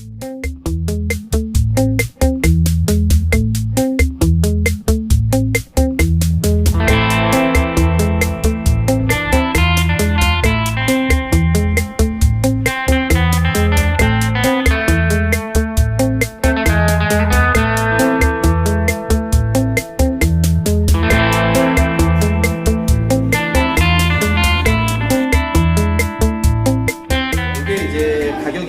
이게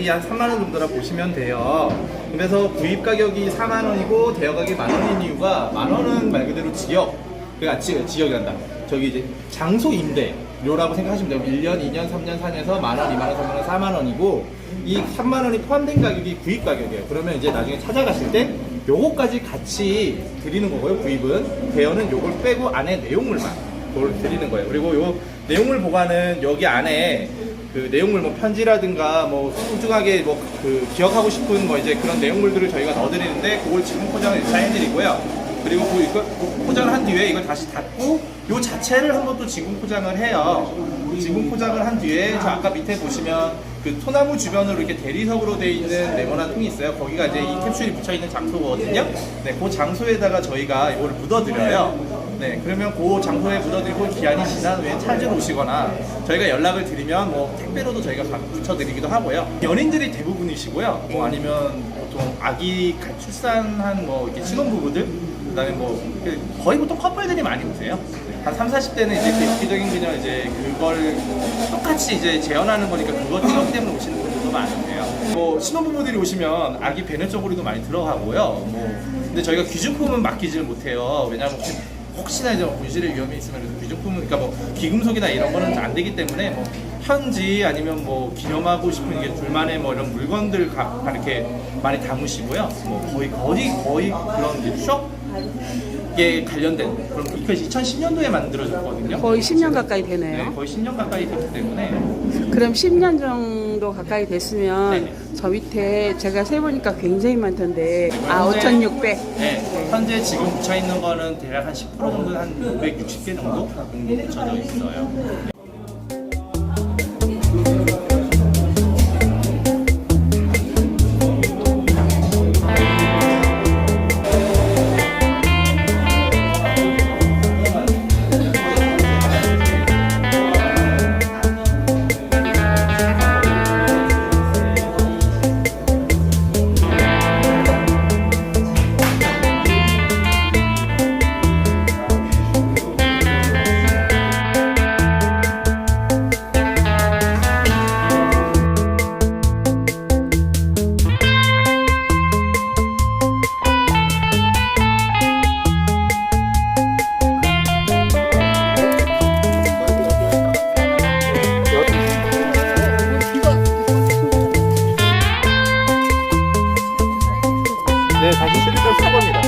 가격이 한 3만 원 정도라 보시면 돼요. 그래서 구입 가격이 4만 원이고 대여 가격이 만 원인 이유가 만 원은 말 그대로 지역, 그러니까 지, 지역이란다. 저기 이제 장소 임대료라고 생각하시면 돼요. 1년, 2년, 3년, 4년에서 만 원, 2만 원, 3만 원, 4만 원이고 이 3만 원이 포함된 가격이 구입 가격이에요. 그러면 이제 나중에 찾아가실 때 요거까지 같이 드리는 거고요. 구입은 대여는 요걸 빼고 안에 내용물만 그걸 드리는 거예요. 그리고 요 내용물 보관은 여기 안에 그 내용물 뭐 편지라든가 뭐 소중하게 뭐 그 기억하고 싶은 뭐 이제 그런 내용물들을 저희가 넣어드리는데 그걸 지금 포장을 다 해드리고요. 그리고 그 이거 포장을 한 뒤에 이걸 다시 닫고 요 자체를 한번 또 지금 포장을 해요. 지금 포장을 한 뒤에 저 아까 밑에 보시면 그 소나무 주변으로 이렇게 대리석으로 돼 있는 네모난 통이 있어요. 거기가 이제 이 캡슐이 붙여 있는 장소거든요. 네, 그 장소에다가 저희가 이거를 묻어드려요. 네, 그러면 그 장소에 묻어드리고 기한이 지난 후에 찾으러 오시거나 저희가 연락을 드리면 뭐 택배로도 저희가 가- 붙여드리기도 하고요. 연인들이 대부분이시고요. 뭐 아니면 보통 아기 가- 출산한 뭐 이렇게 신혼부부들 그다음에 뭐 거의 보통 커플들이 많이 오세요. 한 3, 40대는 이제 그 엽기적인 그냥 이제 그걸 똑같이 이제 재현하는 거니까 그거 찍었기 때문에 오시는 분들도 많은데요. 뭐 신혼부부들이 오시면 아기 배변 쪽으로도 많이 들어가고요. 뭐 근데 저희가 귀중품은 맡기지를 못해요. 왜냐하면 혹시, 혹시나 이제 분실의 위험이 있으면 그래서 귀중품은 그러니까 뭐 귀금속이나 이런 거는 안 되기 때문에 뭐 현지 아니면 뭐 기념하고 싶은 이게 둘만의 뭐 이런 물건들 가, 다 이렇게 많이 담으시고요. 뭐 거의 거의 거의 그런 이제 추억 에 관련된 그런 이것이 2010년도에 만들어졌거든요. 거의 10년 가까이 네, 되네요. 거의 10년 가까이 됐기 때문에 그럼 10년 정도 가까이 됐으면 네네. 저 밑에 제가 세보니까 굉장히 많던데 아 현재- 5,600. 네, 현재 지금 붙여 있는 거는 대략 한 10% 정도 한 560개 정도 붙여져 있어요. 사실 실제로 쓴 겁니다.